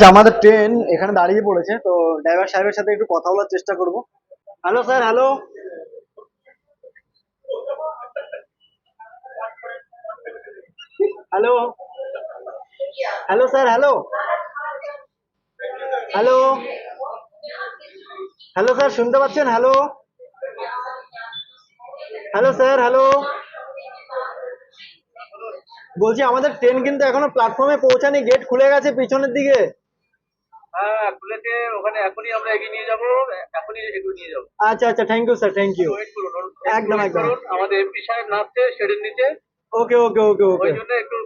আচ্ছা আমাদের ট্রেন এখানে দাঁড়িয়ে পড়েছে, তো ড্রাইভার সাহেবের সাথে একটু কথা বলার চেষ্টা করব। Hello sir hello hello hello sir hello hello hello sir শুনতে পাচ্ছেন? হ্যালো হ্যালো স্যার হ্যালো বলছি, আমাদের ট্রেন কিন্তু এখনও প্ল্যাটফর্মে পৌঁছানি গেট খুলে গেছে পিছনের দিকে। হ্যাঁ খুলেছে ওখানে এখনই আমরা এগিয়ে নিয়ে যাব এখনই এগিয়ে নিয়ে যাব। আচ্ছা আচ্ছা thank you sir thank you একদম, একদম। আমাদের এমপি সাহেব নাচছে শেডের নিচে ওকে ওকে ওকে ওকে ওই জন্য একটু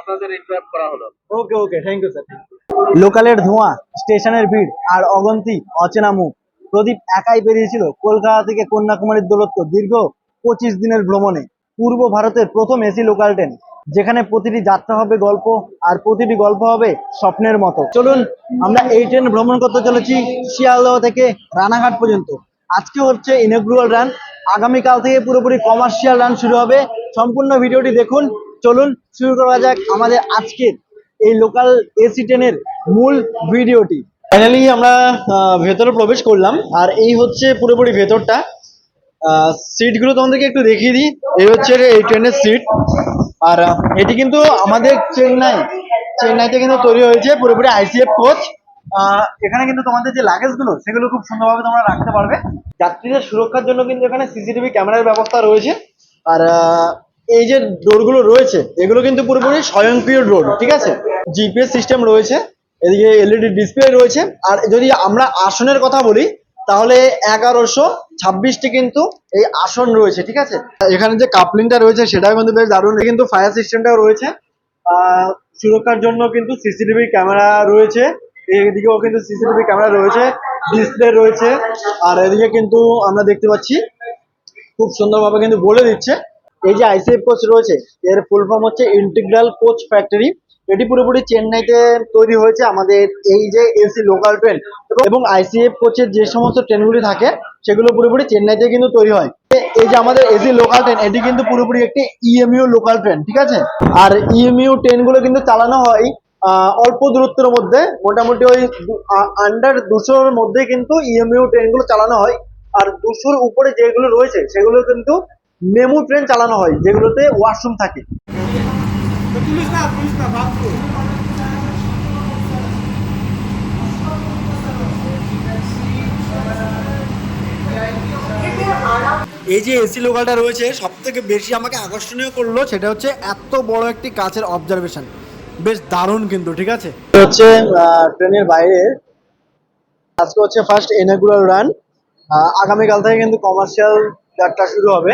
আপনাদের ইন্টারাপ্ট করা হলো। Okay okay thank you sir লোকালের ধোঁয়া স্টেশনের ভিড় আর অগন্তি অচেনা মুখ। প্রদীপ একাই বেরিয়েছিল কলকাতা থেকে কন্যাকুমারীর দূরত্ব দীর্ঘ পঁচিশ দিনের ভ্রমণে। পূর্ব ভারতের প্রথম এসি লোকাল ট্রেন। যেখানে প্রতিটি যাত্রা হবে গল্প আর প্রতিটি গল্প হবে স্বপ্নের মতো। চলুন, আমরা এই ট্রেন ভ্রমণ করতে চলেছি শিয়ালদহ থেকে রানাঘাট পর্যন্ত। আজকে হচ্ছে ইনগ্রুয়াল রান আগামীকাল থেকে পুরোপুরি কমার্শিয়াল রান শুরু হবে। সম্পূর্ণ ভিডিওটি দেখুন। চলুন, শুরু করা যাক আমাদের আজকের এই লোকাল এসি ট্রেনের মূল ভিডিওটি। ফাইনালি আমরা ভেতরে প্রবেশ করলাম। আর এই হচ্ছে পুরোপুরি ভেতরটা। সিটগুলো তোমাদেরকে একটু দেখিয়ে দিই। এই হচ্ছে এই ট্রেনের সিট আর এটি কিন্তু আমাদের চেন্নাই। চেন্নাইতে কিন্তু তৈরি হয়েছে পুরোপুরি আইসিএফ কোচ। এখানে কিন্তু তোমাদের যে লাগেজগুলো সেগুলো খুব সুন্দরভাবে তোমরা রাখতে পারবে। যাত্রীদের সুরক্ষার জন্য কিন্তু এখানে সিসিটিভি ক্যামেরার ব্যবস্থা রয়েছে। আর এই যে ডোরগুলো রয়েছে, এগুলো কিন্তু পুরোপুরি স্বয়ংক্রিয় ডোর ঠিক আছে? জিপিএস সিস্টেম রয়েছে। এদিকে এলইডি ডিসপ্লে রয়েছে। আর যদি আমরা আসনের কথা বলি তাহলে এগারোশো ছাব্বিশটি কিন্তু এই আসন রয়েছে, ঠিক আছে? এখানে যে কাপলিংটা রয়েছে সেটাও কিন্তু বেশ দারুণ। কিন্তু ফায়ার সিস্টেমটাও রয়েছে। সুরক্ষার জন্য কিন্তু সিসিটিভি ক্যামেরা রয়েছে। এদিকেও কিন্তু সিসিটিভি ক্যামেরা রয়েছে ডিসপ্লে রয়েছে। আর এদিকে কিন্তু আমরা দেখতে পাচ্ছি, খুব সুন্দরভাবে কিন্তু বলে দিচ্ছে। এই যে আইসিএফ কোচ রয়েছে, এর ফুল ফর্ম হচ্ছে ইন্টিগ্রাল কোচ ফ্যাক্টরি এটি পুরোপুরি চেন্নাইতে তৈরি হয়েছে আমাদের এই যে এসি লোকাল ট্রেন এবং আইসিএফ কোচের যে সমস্ত ট্রেনগুলি থাকে, সেগুলো পুরোপুরি চেন্নাইতে কিন্তু তৈরি হয়। এই যে আমাদের এসি লোকাল ট্রেন এটি কিন্তু পুরোপুরি একটি ইএমইউ লোকাল ট্রেন ঠিক আছে? আর ইএমইউ ট্রেনগুলো কিন্তু চালানো হয় অল্প দূরত্বের মধ্যে, মোটামুটি ওই আন্ডার দুশোর মধ্যে কিন্তু ইএমইউ ট্রেনগুলো চালানো হয়। আর দুশোর উপরে যেগুলো রয়েছে, সেগুলো কিন্তু মেমু ট্রেন চালানো হয়, যেগুলোতে ওয়াশরুম থাকে। এই যে এসি লোকালটা রয়েছে সব থেকে বেশি আমাকে আকর্ষণীয় করল সেটা হচ্ছে এত বড় একটি কাছের অবজারভেশন বেশ দারুণ কিন্তু ঠিক আছে? হচ্ছে ট্রেনের বাইরে। আজকে হচ্ছে ফার্স্ট ইনাগুরাল রান আগামীকাল থেকে কিন্তু কমার্শিয়াল যাত্রা শুরু হবে।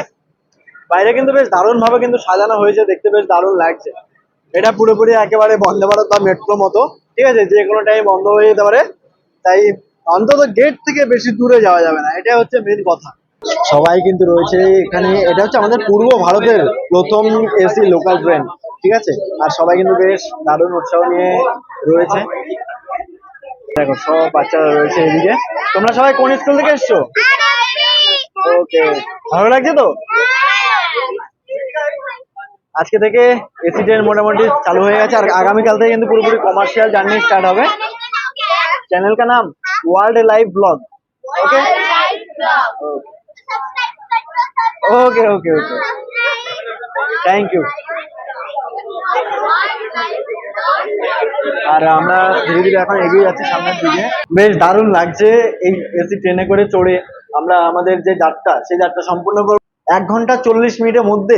বাইরে কিন্তু বেশ দারুণ ভাবে কিন্তু সাজানো হয়েছে দেখতে বেশ দারুণ লাগছে। এটা পুরোপুরি একেবারে বন্দে ভারত বা মেট্রো মতো ঠিক আছে? যে কোনো টাইম বন্ধ হয়ে যেতে পারে। তাই অন্তত গেট থেকে বেশি দূরে যাওয়া যাবে না এটা হচ্ছে মেন কথা। সবাই কিন্তু রয়েছে এখানে এটা হচ্ছে আমাদের পূর্ব ভারতের প্রথম এসি লোকাল ট্রেন ঠিক আছে? আর সবাই কিন্তু বেশ দারুণ উৎসাহ নিয়ে রয়েছে। দেখো সব বাচ্চারা রয়েছে এদিকে। তোমরা সবাই কোন স্কুল থেকে এসছো? ওকে ভালো লাগছে তো? আজকে থেকে এসি ট্রেন মোটামুটি চালু হয়ে গেছে আর আগামীকাল থেকে কিন্তু পুরোপুরি কমার্শিয়াল জার্নি স্টার্ট হবে চ্যানেল का नाम world live blog okay okay okay okay thank you আর আমরা ধীরে ধীরে এখন এগিয়ে যাচ্ছি সামনের দিকে বেশ দারুণ লাগছে এই এসি ট্রেনে করে চড়ে আমরা আমাদের যে যাত্রা সেই যাত্রা সম্পূর্ণ করব এক ঘন্টা চল্লিশ মিনিটের মধ্যে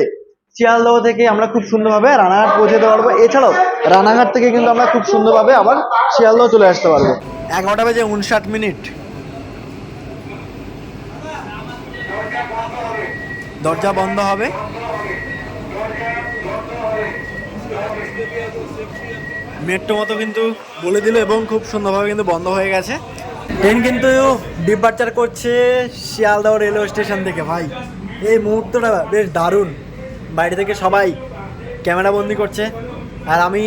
শিয়ালদহ থেকে আমরা খুব সুন্দরভাবে রানাঘাট পৌঁছাতে পারব। এছাড়াও রানাঘাট থেকে কিন্তু আমরা খুব সুন্দরভাবে আবার শিয়ালদহ চলে আসতে পারব। এগারোটা বেজে উনষাট মিনিট। দরজা বন্ধ হবে। মেট্রো মতো কিন্তু বলে দিল এবং খুব সুন্দরভাবে কিন্তু বন্ধ হয়ে গেছে। ট্রেন কিন্তু ডিপার্চার করছে শিয়ালদহ রেলওয়ে স্টেশন থেকে, ভাই। এই মুহূর্তটা বেশ দারুণ। বাইরে থেকে সবাই ক্যামেরা বন্দি করছে। আর আমি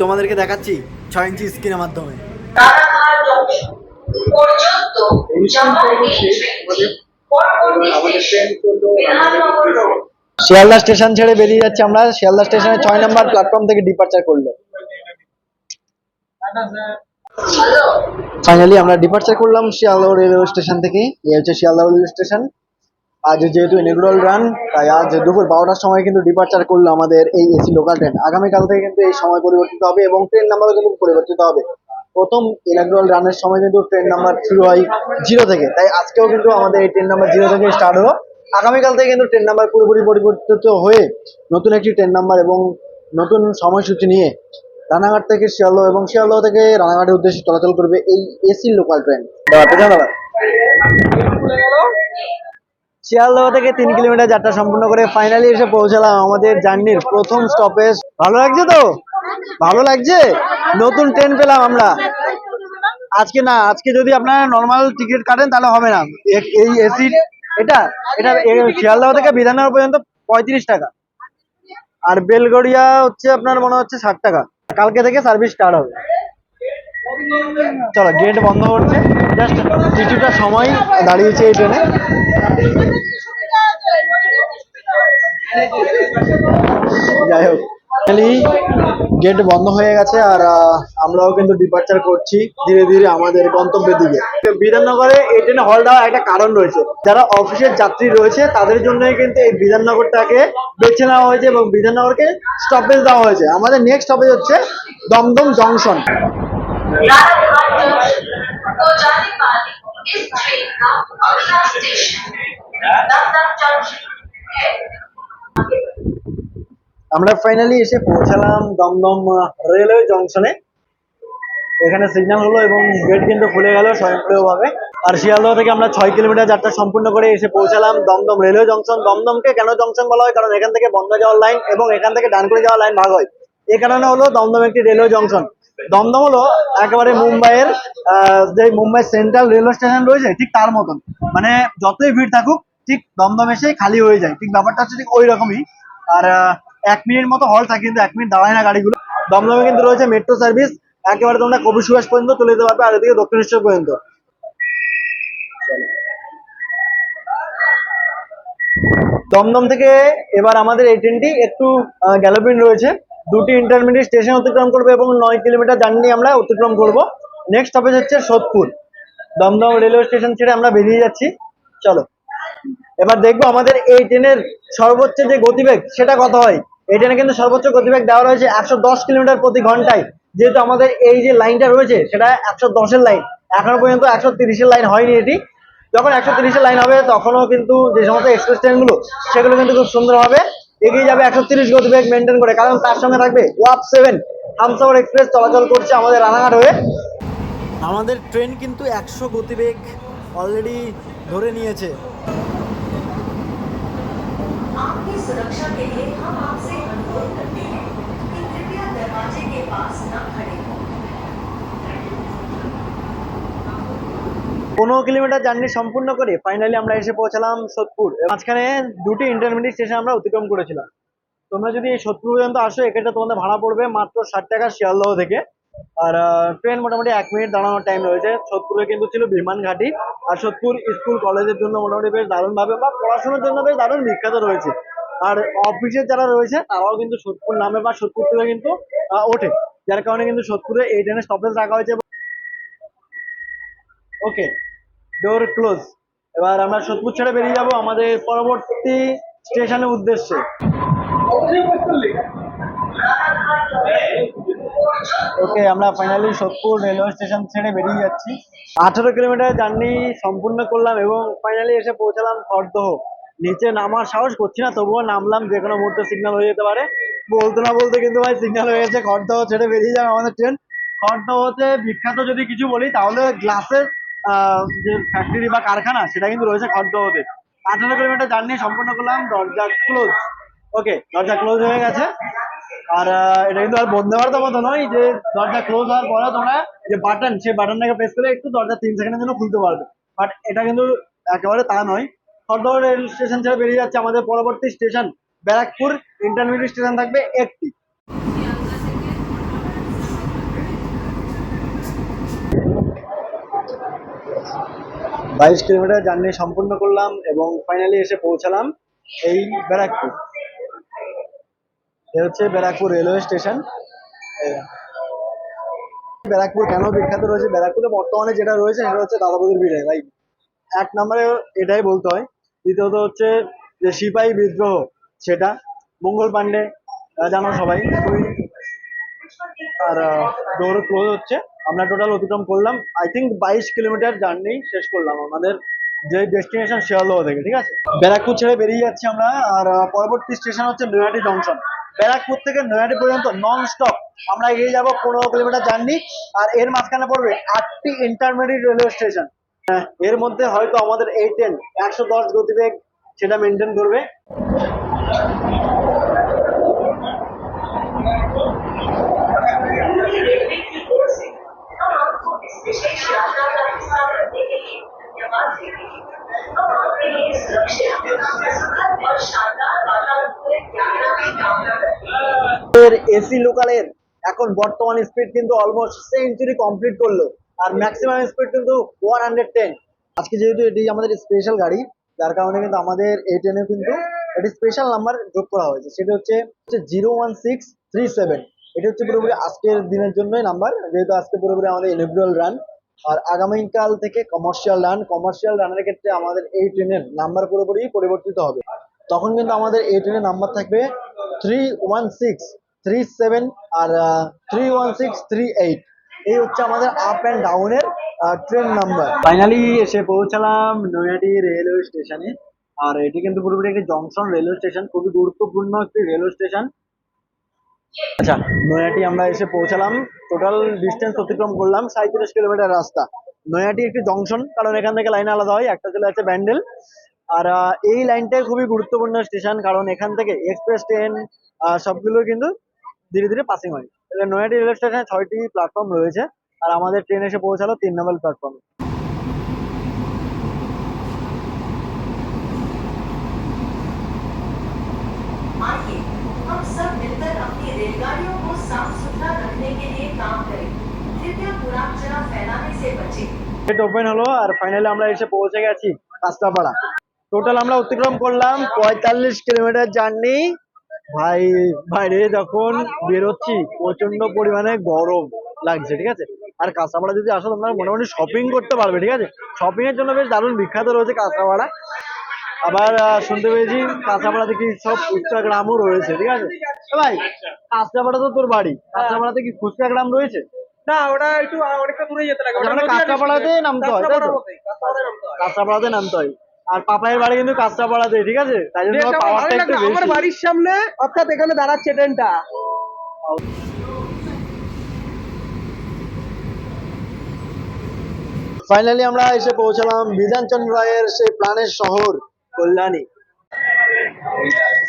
তোমাদেরকে দেখাচ্ছি ছয় ইঞ্চি স্ক্রিনের মাধ্যমে। শিয়ালদা স্টেশন ছেড়ে বেরিয়ে যাচ্ছে আমরা। শিয়ালদা স্টেশনে ছয় নম্বর প্ল্যাটফর্ম থেকে ডিপার্চার করল। ফাইনালি আমরা ডিপার্চার করলাম শিয়ালদহ রেলওয়ে স্টেশন থেকে। এই হচ্ছে শিয়ালদহ রেলওয়ে স্টেশন আজ যেহেতু ইনিগ্রাল রান তাই আজ দুপুর বারোটার সময় কিন্তু ডিপার্চার করল আমাদের এই এসি লোকাল ট্রেন আগামীকাল থেকে কিন্তু এই সময় পরিবর্তিত হবে এবং ট্রেন নাম্বারও কিন্তু পরিবর্তিত হবে। প্রথম ইনাগ্রাল রানের সময় কিন্তু ট্রেন নাম্বার শুরু হয় জিরো থেকে। তাই আজকেও কিন্তু আমাদের এই ট্রেন নাম্বার জিরো থেকে স্টার্ট হলো। আগামীকাল থেকে কিন্তু ট্রেন নাম্বার পুরোপুরি পরিবর্তিত হয়ে নতুন একটি ট্রেন নাম্বার এবং নতুন সময়সূচি নিয়ে রানাঘাট থেকে শিয়ালদহ এবং শিয়ালদহ থেকে রানাঘাটের উদ্দেশ্যে চলাচল করবে এই এসি লোকাল ট্রেন শিয়ালদহ থেকে তিন কিলোমিটার যাত্রা সম্পূর্ণ করে ফাইনালি এসে পৌঁছালাম আমাদের জার্নির প্রথম স্টপেজ ভালো লাগছে তো? ভালো লাগছে? নতুন ট্রেন পেলাম আমরা। আজকে না, আজকে যদি আপনারা নর্মাল টিকিট কাটেন তাহলে হবে না। এই এসি এটা এটা শিয়ালদহ থেকে বিধাননগর পর্যন্ত পঁয়ত্রিশ টাকা। আর বেলগড়িয়া হচ্ছে আপনার মনে হচ্ছে ষাট টাকা। কালকে থেকে সার্ভিস স্টার্ট হবে। চলো গেট বন্ধ করছে। জাস্ট কিছুটা সময় দাঁড়িয়েছে এই ট্রেনে যাই হোক গেট বন্ধ হয়ে গেছে আর আমরাও কিন্তু ডিপার্চার করছি ধীরে ধীরে আমাদের গন্তব্যের দিকে। বিধাননগরে এই ট্রেনে হল দেওয়ার একটা কারণ রয়েছে। যারা অফিসের যাত্রী রয়েছে, তাদের জন্যই কিন্তু এই বিধাননগরটাকে বেছে নেওয়া হয়েছে এবং বিধাননগরকে স্টপেজ দেওয়া হয়েছে। আমাদের নেক্সট স্টপেজ হচ্ছে দমদম জংশন तो जाने वाली इस ट्रेन का अगला स्टेशन दमदम जंक्शन है আমরা ফাইনালি এসে পৌঁছালাম দমদম রেলওয়ে জংশনে এখানে সিগন্যাল হলো এবং গেট কিন্তু খুলে গেল স্বয়ংক্রিয়ভাবে আর শিয়ালদহ থেকে আমরা ছয় কিলোমিটার যাত্রা সম্পূর্ণ করে এসে পৌঁছালাম দমদম রেলওয়ে জংশন দমদমকে কেন জংশন বলা হয় কারণ এখান থেকে বন্ধ যাওয়ার লাইন এবং এখান থেকে ডানকুনি যাওয়ার লাইন ভাগ হয় এই কারণে হলো দমদম একটি রেলওয়ে জংশন দমদম হলো একেবারে মুম্বাইয়ের যে মুম্বাই সেন্ট্রাল রেলওয়ে স্টেশন রয়েছে, ঠিক তার মতন। মানে যতই ভিড় থাকুক, ঠিক দমদম এসেই খালি হয়ে যায়। ঠিক ব্যাপারটা হচ্ছে ঠিক ওই রকমই। আর এক মিনিট মতো হল থাকে, কিন্তু এক মিনিট দাঁড়ায় না গাড়িগুলো। দমদমে কিন্তু রয়েছে মেট্রো সার্ভিস একেবারে তোমরা কবি সুভাষ পর্যন্ত চলে যেতে পারবে, আর এদিকে দক্ষিণেশ্বর পর্যন্ত। দমদম থেকে এবার আমাদের এই ট্রেনটি একটু গ্যালোপিন রয়েছে। দুটি ইন্টারমিডিয়েট স্টেশন অতিক্রম করবে এবং নয় কিলোমিটার জার্নি আমরা অতিক্রম করব। নেক্সট স্টপেজ হচ্ছে সোদপুর। দমদম রেলওয়ে স্টেশন ছেড়ে আমরা বেরিয়ে যাচ্ছি। চলো। এবার দেখব আমাদের এই ট্রেনের সর্বোচ্চ যে গতিবেগ, সেটা কত হয়? এই ট্রেনে কিন্তু সর্বোচ্চ গতিবেগ দেওয়া রয়েছে একশো দশ কিলোমিটার প্রতি ঘন্টায়। যেহেতু আমাদের এই যে লাইনটা রয়েছে, সেটা একশো দশের লাইন। এখনও পর্যন্ত একশো তিরিশের লাইন হয়নি এটি। যখন একশো তিরিশের লাইন হবে, তখনও কিন্তু যে সমস্ত এক্সপ্রেস ট্রেনগুলো সেগুলো কিন্তু খুব সুন্দরভাবে এগিয়ে যাবে একশো তিরিশ গতিবেগ মেনটেন করে কারণ তার সঙ্গে থাকবে ওয়াপ সেভেন হামসাগর এক্সপ্রেস চলাচল করছে আমাদের রানাঘাট হয়ে আমাদের ট্রেন কিন্তু একশো গতিবেগ অলরেডি ধরে নিয়েছে आपकी सुरक्षा के लिए हम आपसे अनुरोध करते हैं कि कृपया दरवाजे के पास न खड़े পনেরো কিলোমিটার জার্নি সম্পূর্ণ করে ফাইনালি আমরা এসে পৌঁছালাম সোদপুর। মাঝখানে দুটি ইন্টারমিডিয়েট স্টেশন আমরা অতিক্রম করেছিলাম। তোমরা যদি এই সোদপুর পর্যন্ত আসো, এক্ষেত্রে তোমাদের ভাড়া পড়বে মাত্র ষাট টাকা শিয়ালদহ থেকে। আর ট্রেন মোটামুটি এক মিনিট দাঁড়ানোর টাইম রয়েছে। সোদপুরে কিন্তু ছিল বিমান ঘাটি। আর সোদপুর স্কুল কলেজের জন্য মোটামুটি বেশ দারুণভাবে বা পড়াশোনার জন্য বেশ দারুণ বিখ্যাত রয়েছে। আর অফিসের যারা রয়েছে, তারাও কিন্তু সোদপুর নামে বা সোদপুর থেকে কিন্তু ওঠে। যার কারণে কিন্তু সোদপুরে এই ট্রেনের স্টপেজ রাখা হয়েছে। ওকে ডোর ক্লোজ এবার আমরা সোদপুর ছেড়ে বেরিয়ে যাব আমাদের পরবর্তী স্টেশনের উদ্দেশ্যে। ওকে আমরা ফাইনালি সোদপুর রেলওয়ে স্টেশন ছেড়ে বেরিয়ে যাচ্ছি। আঠারো কিলোমিটার জার্নি সম্পূর্ণ করলাম এবং ফাইনালি এসে পৌঁছালাম খড়দহ। নিচে নামার সাহস করছি না, তবুও নামলাম, যে কোনো মুহূর্তে সিগন্যাল হয়ে যেতে পারে। বলতে না বলতে কিন্তু ভাই সিগন্যাল হয়ে গেছে, খড়দহ ছেড়ে বেরিয়ে যাবে আমাদের ট্রেন খড়দহতে বিখ্যাত যদি কিছু বলি, তাহলে গ্লাসের যে ফ্যাক্টরি বা কারখানা, সেটা কিন্তু রয়েছে খড়দহতে আঠারো কিলোমিটার জার্নি সম্পূর্ণ করলাম, দরজা ক্লোজ ওকে দরজা ক্লোজ হয়ে গেছে। আর এটা কিন্তু আর বন্ধ ভারতের মতো নয়, যে দরজা ক্লোজ হওয়ার পরে তোমরা যে বাটন সেই বাটনটাকে প্রেস করে একটু দরজা তিন সেকেন্ডের জন্য খুলতে পারবে। বাট এটা কিন্তু একেবারে তা নয়। খড়দহ রেল স্টেশন ছেড়ে বেরিয়ে যাচ্ছে আমাদের পরবর্তী স্টেশন, ব্যারাকপুর ইন্টারমিডিয়েট স্টেশন থাকবে একটি। বাইশ কিলোমিটার জার্নি সম্পূর্ণ করলাম এবং ফাইনালি এসে পৌঁছালাম এই ব্যারাকপুর। এ হচ্ছে ব্যারাকপুর রেলওয়ে স্টেশন ব্যারাকপুর কেন বিখ্যাত রয়েছে? ব্যারাকপুরে বর্তমানে যেটা রয়েছে সেটা হচ্ছে দাদাবুদির বিরিয়ানি ভাই এক নম্বরে এটাই বলতে হয়। দ্বিতীয়ত হচ্ছে যে সিপাহী বিদ্রোহ সেটা মঙ্গল আহ, জানো সবাই। আর দৌড় ক্লোজ হচ্ছে। আমরা টোটাল অতিক্রম করলাম। আই থিঙ্ক বাইশ কিলোমিটার জার্নি শেষ করলাম আমাদের। যে ডেস্টিনেশন শিয়ালদহ থেকে, ঠিক আছে? ব্যারাকপুর ছেড়ে বেরিয়ে যাচ্ছি আমরা। আর পরবর্তী স্টেশন হচ্ছে নৈহাটি জংশন ব্যারাকপুর থেকে নৈহাটি পর্যন্ত নন স্টপ আমরা এগিয়ে যাব পনেরো কিলোমিটার জার্নি আর এর মাঝখানে পড়বে আটটি ইন্টারমিডিয়েট রেলওয়ে স্টেশনের মধ্যে হয়তো আমাদের এই ট্রেন একশো দশ গতিবেগ সেটা মেনটেন করবে। এসি লোকালের এখন বর্তমান স্পিড কিন্তু অলমোস্ট সেঞ্চুরি কমপ্লিট করল। আর ম্যাক্সিমাম স্পিড কিন্তু ওয়ান হান্ড্রেড টেন আজকে যেহেতু এটি আমাদের স্পেশাল গাড়ি, যার কারণে কিন্তু আমাদের এই ট্রেনে কিন্তু এটি স্পেশাল নাম্বার যোগ করা হয়েছে। সেটা হচ্ছে zero one six three seven এটা হচ্ছে পুরোপুরি আজকের দিনের জন্যই নাম্বার, যেহেতু আজকে পুরোপুরি আমাদের ইনগ্রাল রান আর আগামীকাল থেকে কমার্শিয়াল রান কমার্শিয়াল রানের ক্ষেত্রে আমাদের এই ট্রেনের নাম্বার পুরোপুরি পরিবর্তিত হবে। তখন কিন্তু আমাদের এই ট্রেনের নাম্বার থাকবে three one six three seven আর three one six three eight এই হচ্ছে আমাদের আপ অ্যান্ড ডাউনের ট্রেন নাম্বার ফাইনালি এসে পৌঁছালাম নৈহাটি রেলওয়ে স্টেশনে আর এটি কিন্তু পুরোপুরি একটি জংশন রেলওয়ে স্টেশন খুবই গুরুত্বপূর্ণ একটি রেলওয়ে স্টেশন আচ্ছা নৈহাটি আমরা এসে পৌঁছালাম। টোটাল ডিস্টেন্স অতিক্রম করলাম সাঁত্রিশ কিলোমিটার রাস্তা। নয়াটি একটি জংশন কারণ এখান থেকে লাইন আলাদা হয়, একটা চলে আছে ব্যান্ডেল। আর এই লাইনটাই খুবই গুরুত্বপূর্ণ স্টেশন কারণ এখান থেকে এক্সপ্রেস ট্রেন সবগুলো কিন্তু ধীরে ধীরে পাসিং হয়। নৈহাটি রেল স্টেশনে ছয়টি প্ল্যাটফর্ম রয়েছে, আর আমাদের ট্রেন এসে পৌঁছালো তিন নম্বর প্ল্যাটফর্মে अपनी रेलगाड़ियों को साफ सुथरा रखने के लिए काम करें कृपया कूड़ा फैलाने से बचें গেট ওপেন হলো আর ফাইনালি আমরা এসে পৌঁছে গেছি কাস্তাপাড়া টোটাল আমরা অতিক্রম করলাম পঁয়তাল্লিশ কিলোমিটার জার্নি ভাই বাইরে যখন বেরোচ্ছি প্রচন্ড পরিমাণে গরম লাগছে ঠিক আছে আর কাঁচাপাড়া যদি আসো তোমরা মোটামুটি শপিং করতে পারবে ঠিক আছে শপিং এর জন্য বেশ দারুণ বিখ্যাত রয়েছে কাঁচাপাড়া আবার শুনতে পেয়েছি কাঁচাপাড়াতে কি সব ফুচকা গ্রামও রয়েছে ঠিক আছে? ভাই কাঁচাপাড়া তো তোর বাড়ি কাঁচাপাড়াতে কি ফুচকা গ্রাম রয়েছে? না ওটা একটু অনেকটা দূরে যেতে লাগে ওটা নদীয়া কাঁচরাপাড়াতে নামতে হয়, তাই তো? হয়। কাঁচরাপাড়াতে নামতে হয়। আর পাপাইয়ের বাড়ি কিন্তু কাঁচরাপাড়াতে ঠিক আছে? তাই জন্য পাওয়ারটা একটু লাগল। আমার বাড়ির সামনে অর্থাৎ এখানে দাঁড়াচ্ছে ট্রেনটা। ফাইনালি আমরা এসে পৌঁছালাম বিধানচন্দ্র রায়ের সেই প্রাণের শহর। কল্যাণী।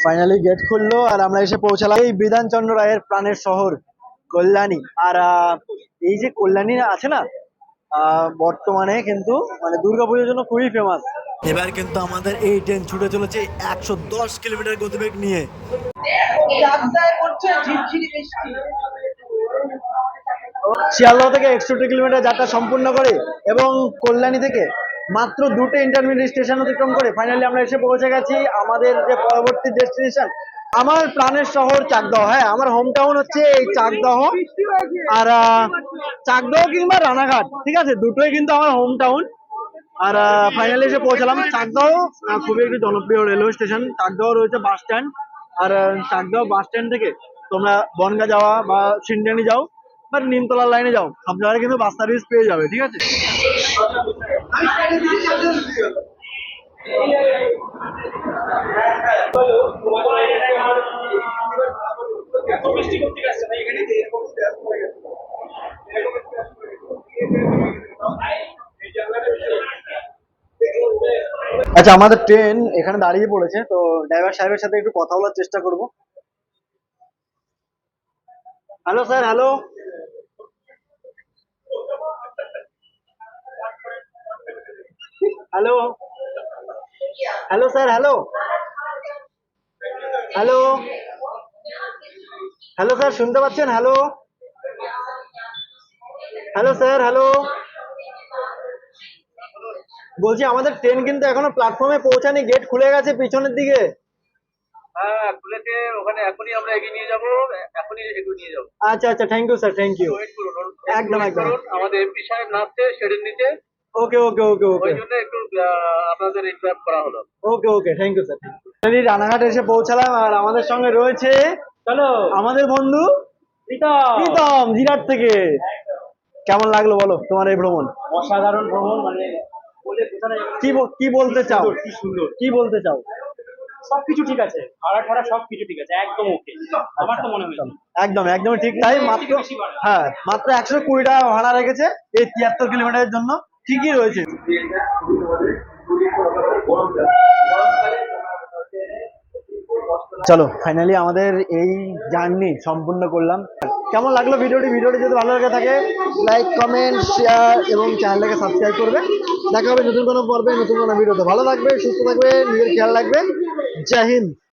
ফাইনালি গেট খুললো আর আমরা এসে পৌঁছালাম এই বিধানচন্দ্র রায়ের প্রাণের শহর কল্যাণী। আর এই যে কল্যাণী আছে না বর্তমানে কিন্তু মানে দুর্গাপুজোর জন্য খুবই ফেমাস এবার কিন্তু আমাদের এই ট্রেন ছুটে চলেছে একশো দশ কিলোমিটার গতিবেগ নিয়ে। শিয়ালদহ থেকে একষট্টি কিলোমিটার যাত্রা সম্পূর্ণ করে এবং কল্যাণী থেকে মাত্র দুটো ইন্টারমিডিয়েট স্টেশন অতিক্রম করে ফাইনালি আমরা এসে পৌঁছে গেছি আমাদের যে পরবর্তী ডেস্টিনেশন আমার প্রাণের শহর চাকদহ। হ্যাঁ আমার হোম টাউন হচ্ছে এই চাকদহ আর চাকদহ কিংবা রানাঘাট, ঠিক আছে? দুটোই কিন্তু আমার হোম টাউন আর ফাইনালি এসে পৌঁছালাম। চাকদহ খুবই একটি জনপ্রিয় রেলওয়ে স্টেশন চাকদহ রয়েছে বাস স্ট্যান্ড আর চাকদহ বাস স্ট্যান্ড থেকে তোমরা বনগা যাওয়া বা সিন্ডিয়ানি যাও বা নিমতলার লাইনে যাও। সব জায়গায় কিন্তু বাস সার্ভিস পেয়ে যাবে, ঠিক আছে? আচ্ছা আমাদের ট্রেন এখানে দাঁড়িয়ে পড়েছে, তো ড্রাইভার সাহেবের সাথে একটু কথা বলার চেষ্টা করব। Hello sir hello hello hello sir hello hello hello sir শুনতে পাচ্ছেন? হ্যালো হ্যালো স্যার হ্যালো বলছি আমাদের ট্রেন কিন্তু এখনও প্ল্যাটফর্মে পৌঁছানি গেট খুলে গেছে পিছনের দিকে। হ্যাঁ খুলেছে ওখানে এখনই আমরা এগিয়ে নিয়ে যাব এখনই এগিয়ে নিয়ে যাব। আচ্ছা আচ্ছা thank you sir thank you একদম, একদম। আমাদের এমপি সাহেব নাচছে সেটির নিচে। ওকে ওকে ওকে ওকে ওই জন্য একটু আপনাদের ইনভাইট করা হলো। Okay okay thank you sir রানাঘাটে এসে পৌঁছালাম আর আমাদের সঙ্গে রয়েছে চলো আমাদের বন্ধু প্রীতম। জিরাট থেকে। কেমন লাগল বলো তোমার এই ভ্রমণ? অসাধারণ ভ্রমণ মানে। কি কি বলতে চাও? কি সুন্দর। কি বলতে চাও? সবকিছু ঠিক আছে ভাড়া ঠাড়া সবকিছু ঠিক আছে একদম ওকে আমার তো মনে হয়েছে। একদম একদম ঠিক। তাই মাত্র হ্যাঁ মাত্র একশো কুড়ি টাকা ভাড়া রেখেছে এই তিয়াত্তর কিলোমিটারের জন্য। ঠিকই রয়েছে। চলো ফাইনালি আমাদের এই জার্নি সম্পূর্ণ করলাম। কেমন লাগল ভিডিওটি? ভিডিওটি যদি ভালো লাগে থাকে লাইক কমেন্ট শেয়ার এবং চ্যানেলটাকে সাবস্ক্রাইব করবে। দেখা হবে নতুন কোনো পর্বে, নতুন কোনো ভিডিওতে। ভালো থাকবে, সুস্থ থাকবে, নিজের খেয়াল রাখবে। জয় হিন্দ।